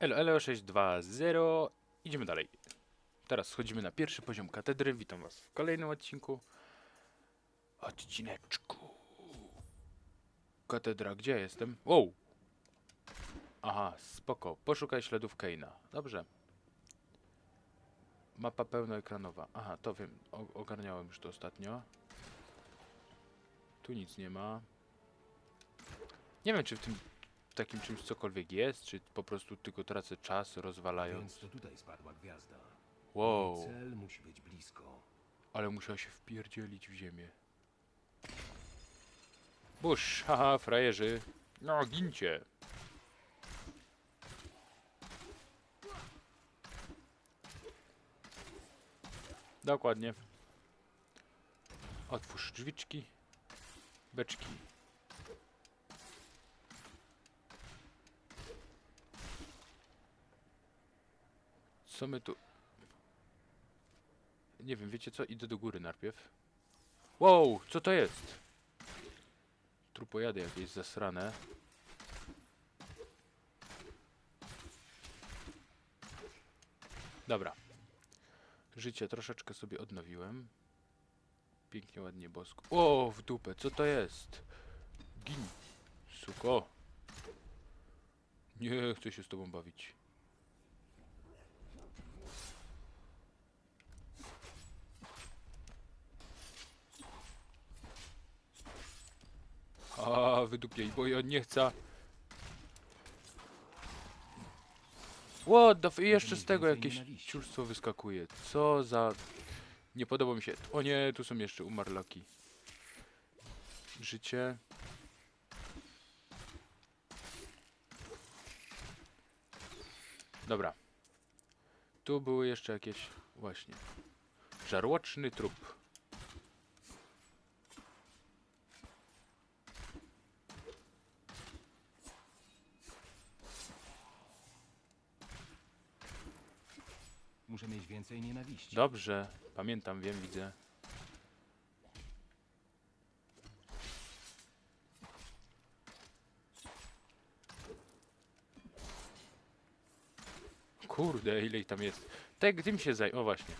Elo, elo 620. Idziemy dalej. Teraz schodzimy na pierwszy poziom katedry. Witam was w kolejnym odcinku. Odcineczku. Katedra, gdzie jestem? Wow! Aha, spoko. Poszukaj śladów Keina. Dobrze. Mapa pełnoekranowa. Aha, to wiem. O, ogarniałem już to ostatnio. Tu nic nie ma. Nie wiem, czy w tym takim czymś cokolwiek jest, czy po prostu tylko tracę czas rozwalając. Więc to tutaj spadła gwiazda. Wow, Cel musi być blisko. ale musiał się wpierdzielić w ziemię. Bush, haha, frajerzy. No, gincie. Dokładnie. Otwórz drzwiczki. Beczki. Co my tu... Nie wiem, wiecie co? Idę do góry najpierw. Wow, co to jest? Trupojady jakieś zasrane. Dobra. Życie troszeczkę sobie odnowiłem. Pięknie, ładnie, bosko. O, w dupę, co to jest? Gin. Suko. Nie chcę się z tobą bawić. A, wydupiej, bo ja nie chcę. What the f- i jeszcze z tego jakieś ciurstwo wyskakuje. Co za... Nie podoba mi się. O nie, tu są jeszcze umarlaki. Życie. Dobra. Tu były jeszcze jakieś... Właśnie. Żarłoczny trup. Mieć więcej nienawiści. Dobrze, pamiętam, wiem, widzę. Kurde, ile ich tam jest. Tak, tym się zaj... O, właśnie.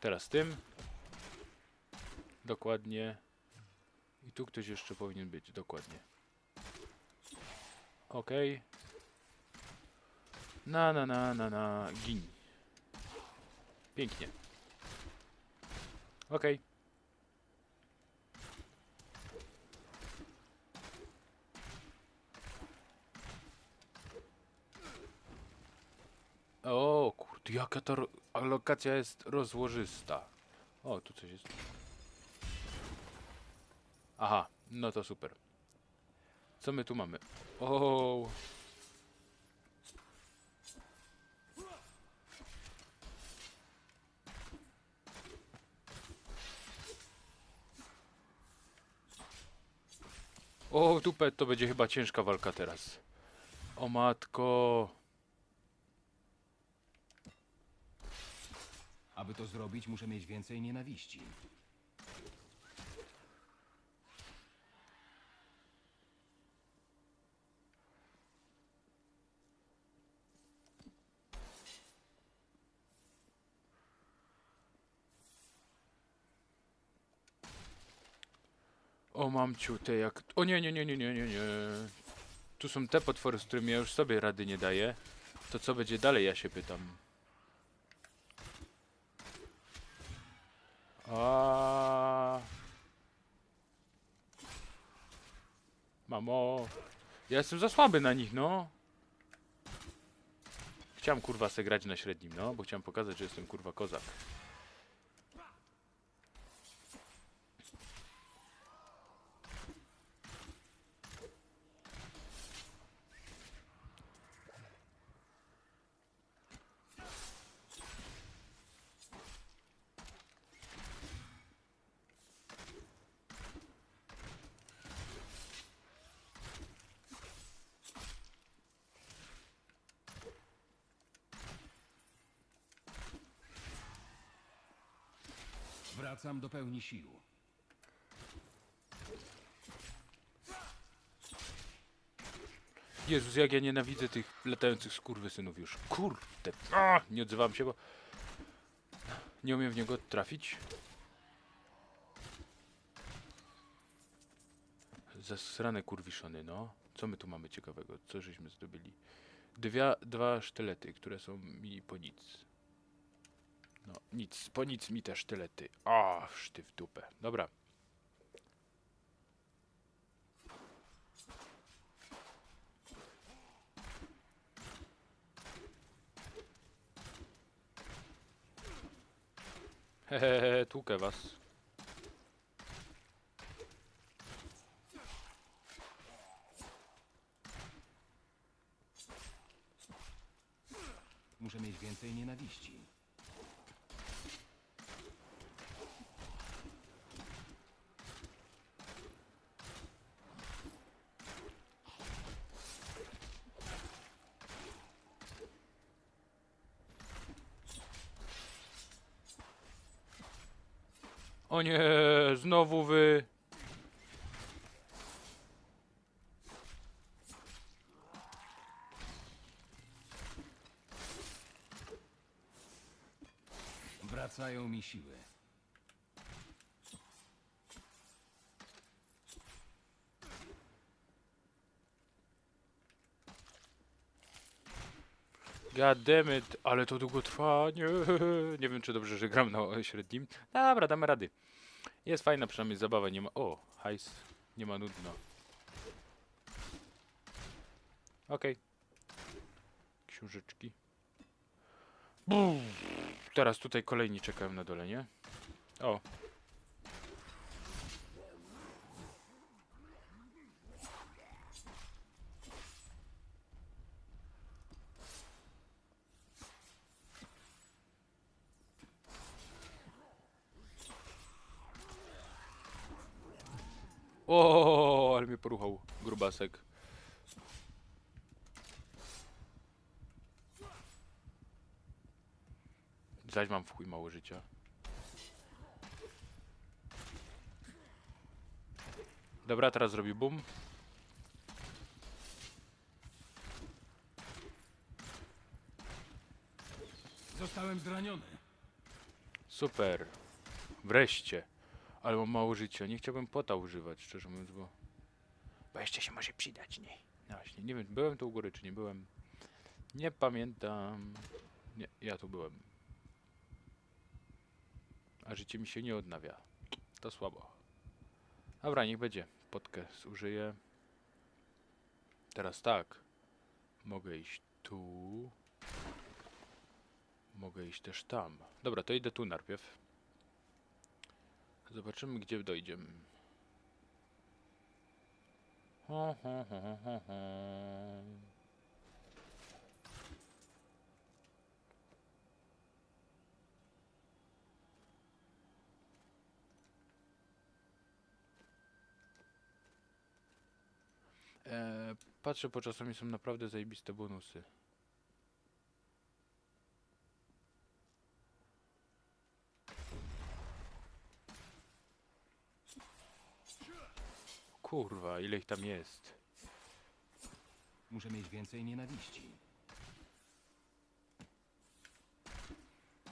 Teraz tym. Dokładnie. I tu ktoś jeszcze powinien być, dokładnie. Okej. Na, na, na, na, na, gin. Pięknie. Okej. O, kurde, jaka ta ro- a lokacja jest rozłożysta. O, tu coś jest. Aha, no to super. Co my tu mamy? O. O, dupę, to będzie chyba ciężka walka teraz. O matko. Aby to zrobić, muszę mieć więcej nienawiści. O mamciu, te jak... O nie, nie, nie, nie, nie, nie, nie. Tu są te potwory, z którymi ja już sobie rady nie daję. To co będzie dalej, ja się pytam. A. Mamo. Ja jestem za słaby na nich, no. Chciałem kurwa se grać na średnim, no, bo chciałem pokazać, że jestem kurwa kozak. Wracam do pełni sił. Jezus, jak ja nienawidzę tych latających skurwysynów już. Kurde, a, nie odzywam się, bo nie umiem w niego trafić. Zasrane kurwiszony, no. Co my tu mamy ciekawego? Co żeśmy zdobyli? Dwa sztylety, które są mi po nic. No, nic, po nic mi te sztylety. O, szty w dupę. Dobra. Hehehe, tłukę was. Muszę mieć więcej nienawiści. Nie, znowu wy. Wracają mi siły. God damn it, ale to długo trwa. Nie, nie wiem, czy dobrze, że gram na średnim. Dobra, damy rady. Jest fajna przynajmniej zabawa, nie ma... O, hajs. Nie ma nudno. Okej. Książeczki. Buf. Teraz tutaj kolejni czekają na dole, nie? O, ale mnie grubasek. Zaś mam w chuj mało życia. Dobra, teraz zrobi boom. Zostałem zraniony. Super. Wreszcie. Ale mam mało życia. Nie chciałbym pota używać, szczerze mówiąc, bo... Bo jeszcze się może przydać, nie? No właśnie, nie wiem, byłem tu u góry, czy nie byłem. Nie pamiętam. Nie, ja tu byłem. A życie mi się nie odnawia. To słabo. Dobra, niech będzie. Potkę zużyję. Teraz tak. Mogę iść tu. Mogę iść też tam. Dobra, to idę tu najpierw. Zobaczymy, gdzie dojdziemy. Eee, patrzę, bo czasami są naprawdę zajebiste bonusy. Kurwa, ile ich tam jest? Muszę mieć więcej nienawiści.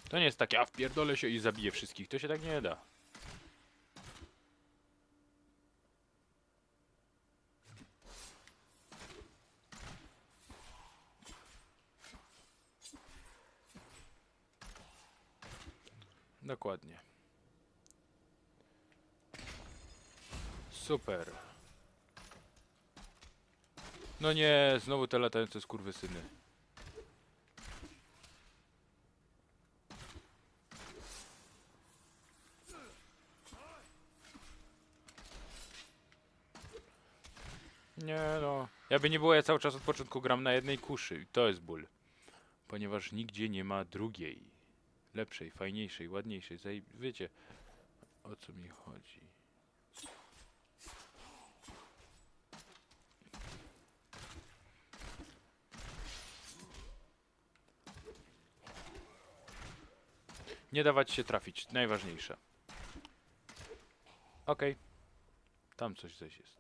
To nie jest takie, a wpierdolę się i zabiję wszystkich. To się tak nie da. Dokładnie. Super. No nie, znowu te latające skurwysyny. Nie no. Jakby nie było, ja cały czas od początku gram na jednej kuszy. I to jest ból. Ponieważ nigdzie nie ma drugiej. Lepszej, fajniejszej, ładniejszej. Zaj... Wiecie, o co mi chodzi. Nie dawać się trafić. Najważniejsze. Okej. Tam coś zaś jest.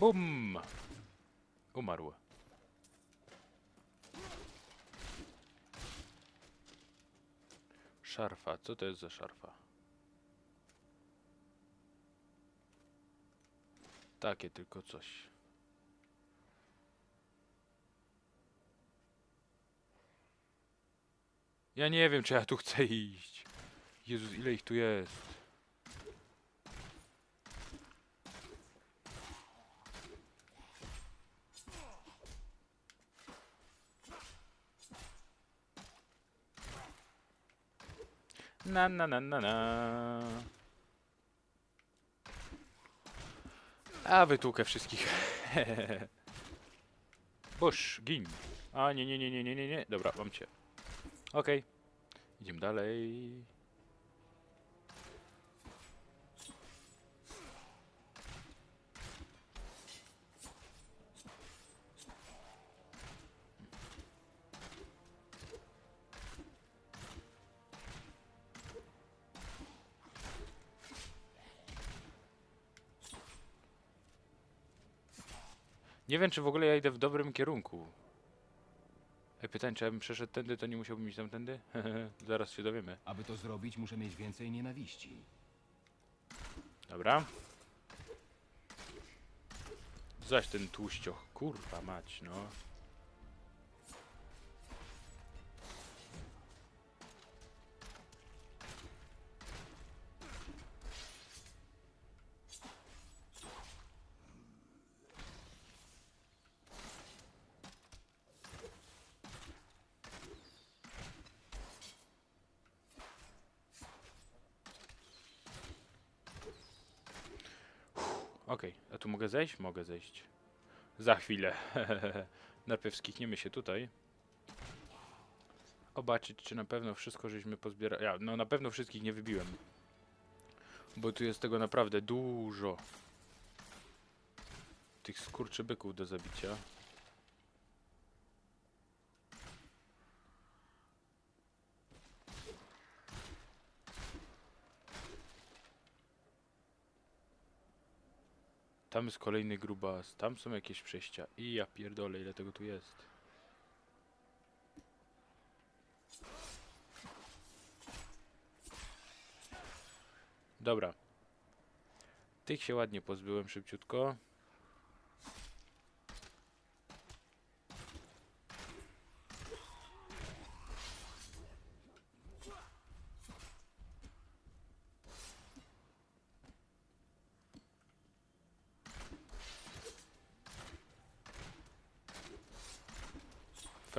Bum! Umarł. Szarfa, co to jest za szarfa? Takie tylko coś. Ja nie wiem, czy ja tu chcę iść. Jezus, ile ich tu jest. Na na na na na. A wytłukę wszystkich. Bush, gin. A nie, nie, nie, nie, nie, nie, nie. Dobra, mam cię. Okej. Idziemy dalej. Nie wiem, czy w ogóle ja idę w dobrym kierunku. Ej, pytanie, czy ja bym przeszedł tędy, to nie musiałbym iść tamtędy? Zaraz się dowiemy. Aby to zrobić, muszę mieć więcej nienawiści. Dobra. Zaś ten tłuścioch. Kurwa mać, no. Okej, a tu mogę zejść? Mogę zejść. Za chwilę. Najpierw skikniemy się tutaj. Obaczyć, czy na pewno wszystko żeśmy pozbierali. Ja, no na pewno wszystkich nie wybiłem. Bo tu jest tego naprawdę dużo. Tych skurczybyków do zabicia. Tam jest kolejny grubas, tam są jakieś przejścia. I ja pierdolę, ile tego tu jest. Dobra. Tych się ładnie pozbyłem szybciutko.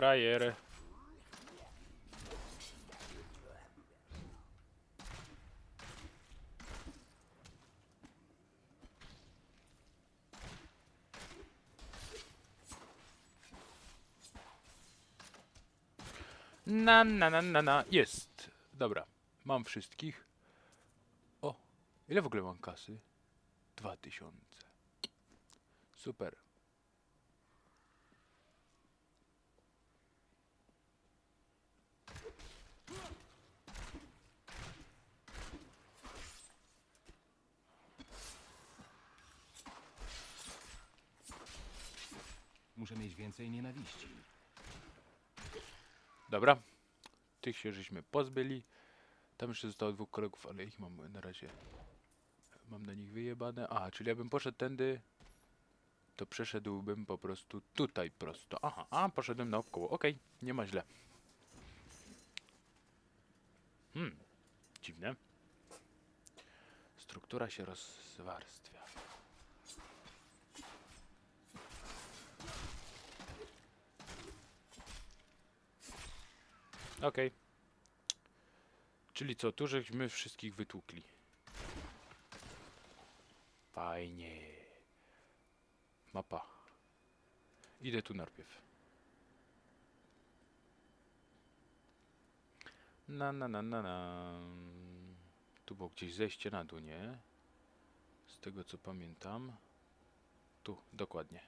Frajer. Na, na, na, na, na. Jest. Dobra. Mam wszystkich. O, ile w ogóle mam kasy? Dwa tysiące. Super. Muszę mieć więcej nienawiści. Dobra. Tych się żeśmy pozbyli. Tam jeszcze zostało dwóch kolegów, ale ich mam na razie. Mam na nich wyjebane. A, czyli jakbym poszedł tędy, to przeszedłbym po prostu tutaj prosto. Aha, a poszedłem naokoło. Okej, nie ma źle. Hmm, dziwne. Struktura się rozwarstwia. Okej. Czyli co, tu żeśmy wszystkich wytłukli. Fajnie. Mapa. Idę tu najpierw. Na na na na na. Tu było gdzieś zejście na dół, nie? Z tego co pamiętam. Tu, dokładnie.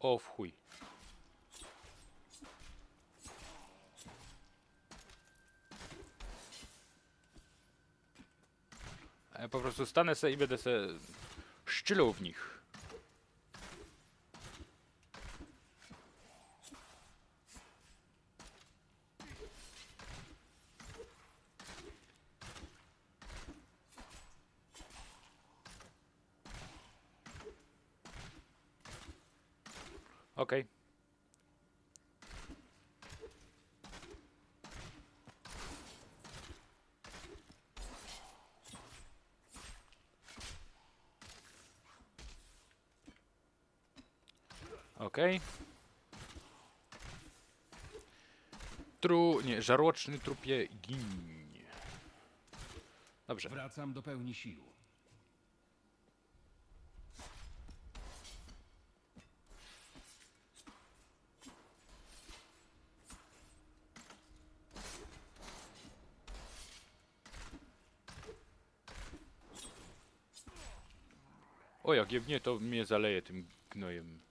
O w chuj. Ja po prostu stanę se i będę se szczylął w nich. Tru... nie, żarłoczny trupie gin. Dobrze. Wracam do pełni sił. O, jak jebnie, to mnie zaleje tym gnojem.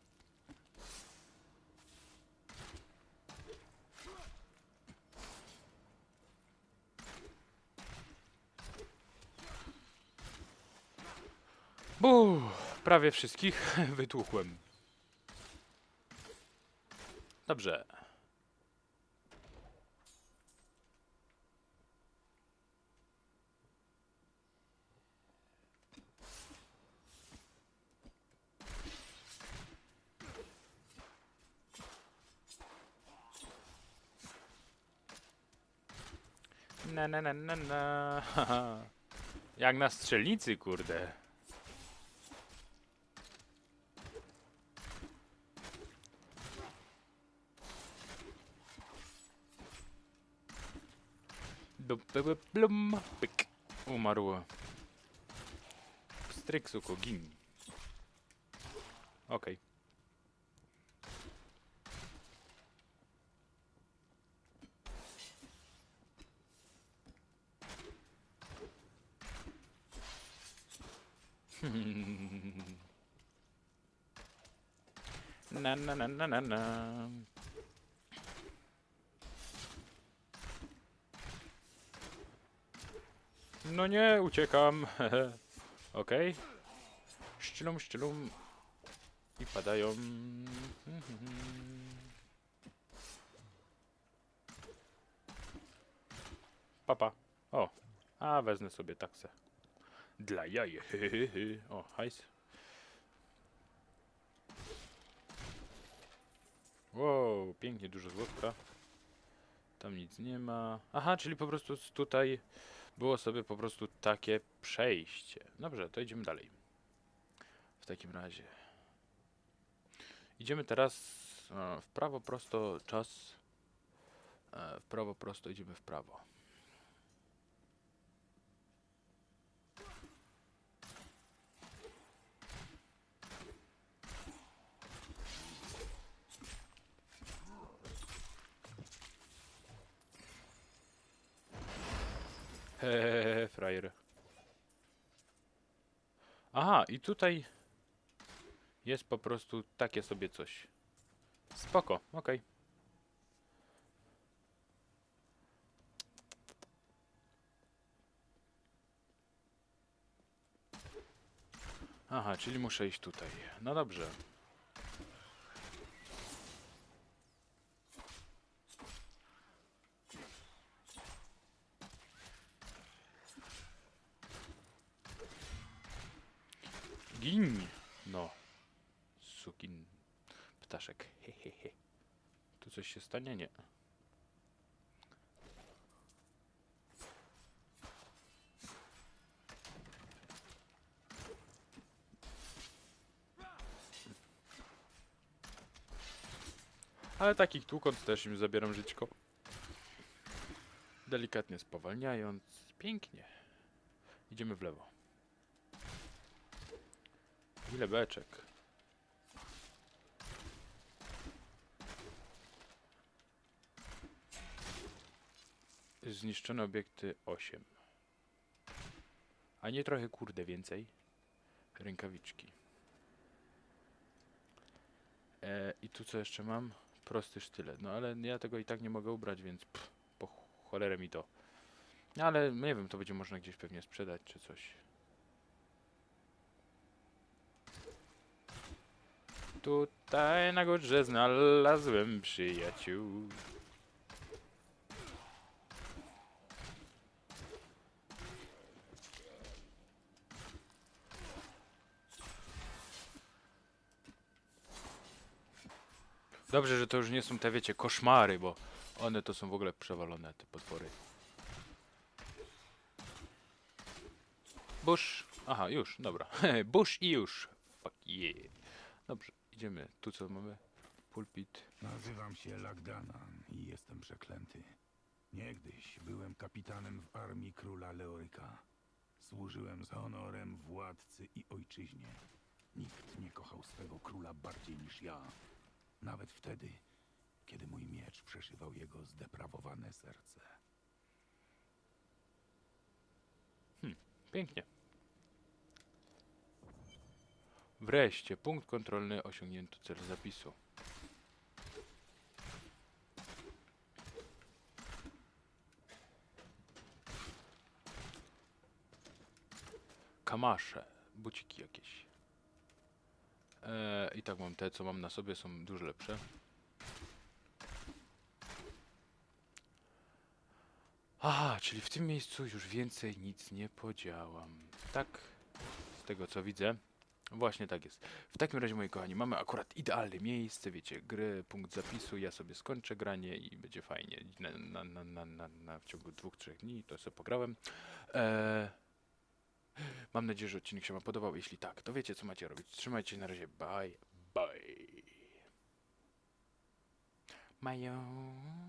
Buh, prawie wszystkich wytłukłem. Dobrze. Na na na na na. Jak na strzelnicy, kurde. Blum, pyk. Umarło. Stryk, suko. Okej. Na na na na na na. No nie, uciekam. Okej. Szczylum, szczylum. I padają. Papa. O. A, wezmę sobie taksę. Dla jaj. O, hajs. Wow, pięknie dużo złotka. Tam nic nie ma. Aha, czyli po prostu tutaj było sobie po prostu takie przejście. Dobrze, to idziemy dalej. W takim razie. Idziemy teraz e, w prawo prosto, czas. E, w prawo prosto, idziemy w prawo. Hehehe, frajer. Aha, i tutaj jest po prostu takie sobie coś. Spoko, okej. Aha, czyli muszę iść tutaj. No dobrze. Gin! No. Sukin. Ptaszek. Hehehe. Tu coś się stanie? Nie. Ale takich tłukąc też im zabieram żyćko. Delikatnie spowalniając. Pięknie. Idziemy w lewo. Ile beczek? Zniszczone obiekty 8. A nie trochę kurde więcej. Rękawiczki. E, I tu co jeszcze mam? Prosty sztylet. No ale ja tego i tak nie mogę ubrać, więc pff, po cholerę mi to. No ale nie wiem, to będzie można gdzieś pewnie sprzedać czy coś. Tutaj na górze znalazłem przyjaciół. Dobrze, że to już nie są te, wiecie, koszmary, bo one to są w ogóle przewalone, te potwory. Bush. Aha, już, dobra. Bush i już. Fuck yeah. Dobrze, idziemy. Tu co mamy? Pulpit. Nazywam się Lagdanan i jestem przeklęty. Niegdyś byłem kapitanem w armii króla Leoryka. Służyłem z honorem władcy i ojczyźnie. Nikt nie kochał swego króla bardziej niż ja. Nawet wtedy, kiedy mój miecz przeszywał jego zdeprawowane serce. Pięknie. Wreszcie, punkt kontrolny osiągnięto cel zapisu. Kamasze, buciki jakieś. Eee, I tak mam te, co mam na sobie, są dużo lepsze. Aha, czyli w tym miejscu już więcej nic nie podziałam. Tak, z tego co widzę. Właśnie tak jest. W takim razie, moi kochani, mamy akurat idealne miejsce, wiecie, gry, punkt zapisu, ja sobie skończę granie i będzie fajnie. Na, na, na, na, na w ciągu dwóch, trzech dni to sobie pograłem. Eee, mam nadzieję, że odcinek się wam podobał. Jeśli tak, to wiecie, co macie robić. Trzymajcie się na razie. Bye, bye. Mają.